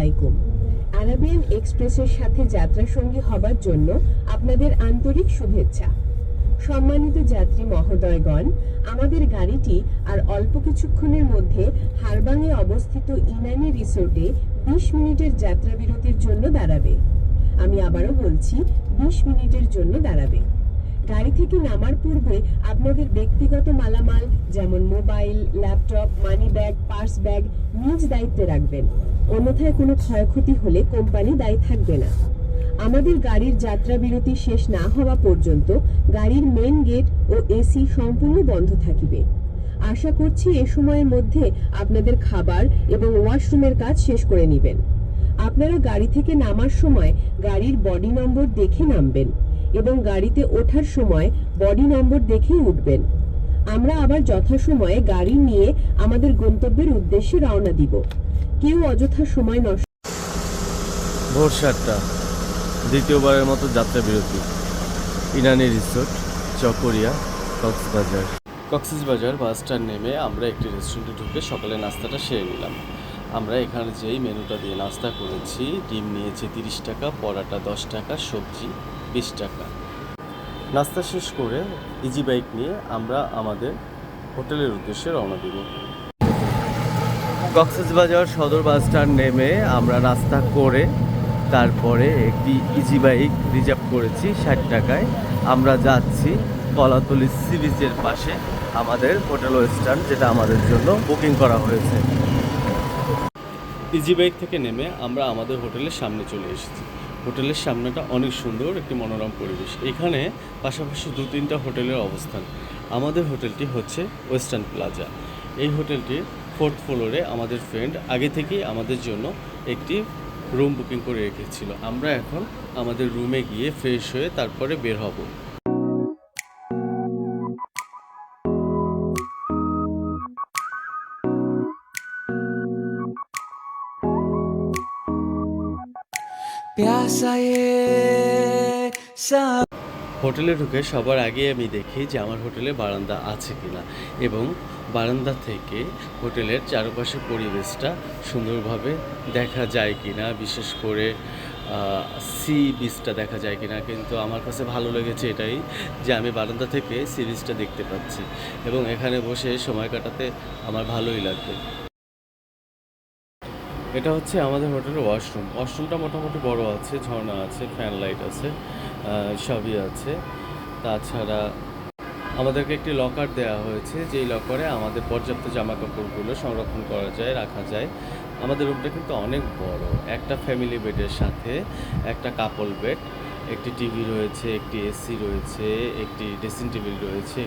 আলাইকুম। আরাবিয়ান এক্সপ্রেসের সাথে যাত্রা সঙ্গী হবার জন্য আপনাদের আন্তরিক শুভেচ্ছা। সম্মানিত যাত্রী মহোদয়গণ, আমাদের গাড়িটি আর অল্প কিছুক্ষণের মধ্যে হারবাংয়ে অবস্থিত ইনানি রিসোর্টে বিশ মিনিটের যাত্রা বিরতির জন্য দাঁড়াবে। আমি আবারও বলছি, বিশ মিনিটের জন্য দাঁড়াবে। গাড়ি থেকে নামার পূর্বে আপনাদের ব্যক্তিগত মালামাল, যেমন mobile, laptop, money bag, purse bag নিজ দায়িত্বে রাখবেন। অন্যথায় কোনো ক্ষয়ক্ষতি হলে কোম্পানি দায়ী থাকবে না। আমাদের গাড়ির যাত্রা বিরতি শেষ না হওয়া পর্যন্ত গাড়ির মেন গেট ও এসি সম্পূর্ণ বন্ধ থাকিবে। আশা করছি এ সময়ের মধ্যে আপনাদের খাবার এবং ওয়াশরুমের কাজ শেষ করে নেবেন। আপনারা গাড়ি থেকে নামার সময় গাড়ির বডি নম্বর দেখে নামবেন। এবং গাড়িতে ওঠার সময় বডি নম্বর দেখেই উঠবেন। আমরা আবার যথাসময়ে গাড়ি নিয়ে আমাদের গন্তব্যের উদ্দেশ্যে রওনা দিব। কেউ অযথা সময় নষ্ট ভোর সাতটা। দ্বিতীয়বারের মতো যাত্রা বিরতি। Inani resort, Chakaria, Cox's Bazar. Cox's Bazar bus stand নেমে আমরা একটি রেস্টুরেন্টে ঢুকে সকালে নাস্তাটা সেরে নিলাম। আমরা এখানে যেই মেনুটা দিয়ে নাস্তা করেছি, ডিম নিয়েছি তিরিশ টাকা, পরাটা দশ টাকা, সবজি বিশ টাকা। নাস্তা শেষ করে ইজি বাইক নিয়ে আমরা আমাদের হোটেলের উদ্দেশ্যে রওনা দিব। কক্সবাজার সদর বাস স্ট্যান্ড নেমে আমরা নাস্তা করে তারপরে একটি ইজি বাইক রিজার্ভ করেছি ষাট টাকায়। আমরা যাচ্ছি কলাতলি সি বিচের পাশে আমাদের হোটেল ওয়েস্টার্ন যেটা আমাদের জন্য বুকিং করা হয়েছে। ইজি বাইক থেকে নেমে আমরা আমাদের হোটেলের সামনে চলে এসেছি। হোটেলের সামনেটা অনেক সুন্দর, একটি মনোরম পরিবেশ। এখানে পাশাপাশি দু তিনটা হোটেলের অবস্থান। আমাদের হোটেলটি হচ্ছে ওয়েস্টার্ন প্লাজা। এই হোটেলটির ফোর্থ ফ্লোরে আমাদের ফ্রেন্ড আগে থেকেই আমাদের জন্য একটি রুম বুকিং করে রেখেছিল। আমরা এখন আমাদের রুমে গিয়ে ফ্রেশ হয়ে তারপরে বের হব। হোটেলে ঢুকে সবার আগে আমি দেখি যে আমার হোটেলে বারান্দা আছে কিনা এবং বারান্দা থেকে হোটেলের চারপাশে পরিবেশটা সুন্দরভাবে দেখা যায় কিনা, বিশেষ করে সি বিচটা দেখা যায় কিনা। কিন্তু আমার কাছে ভালো লেগেছে এটাই যে আমি বারান্দা থেকে সি বিচটা দেখতে পাচ্ছি এবং এখানে বসে সময় কাটাতে আমার ভালোই লাগবে। এটা হচ্ছে আমাদের হোটেলের ওয়াশরুম। ওয়াশরুমটা মোটামুটি বড় আছে, ঝর্ণা আছে, ফ্যান লাইট আছে সবই আছে। তাছাড়া আমাদেরকে একটি লকার দেওয়া হয়েছে, যেই লকারে আমাদের পর্যাপ্ত জামা কাপড়গুলো সংরক্ষণ করা যায়, রাখা যায়। আমাদের রুমটা কিন্তু অনেক বড়। একটা ফ্যামিলি বেডের সাথে একটা কাপল বেড একটি টিভি রয়েছে, একটি এসি রয়েছে, একটি ড্রেসিং টেবিল রয়েছে।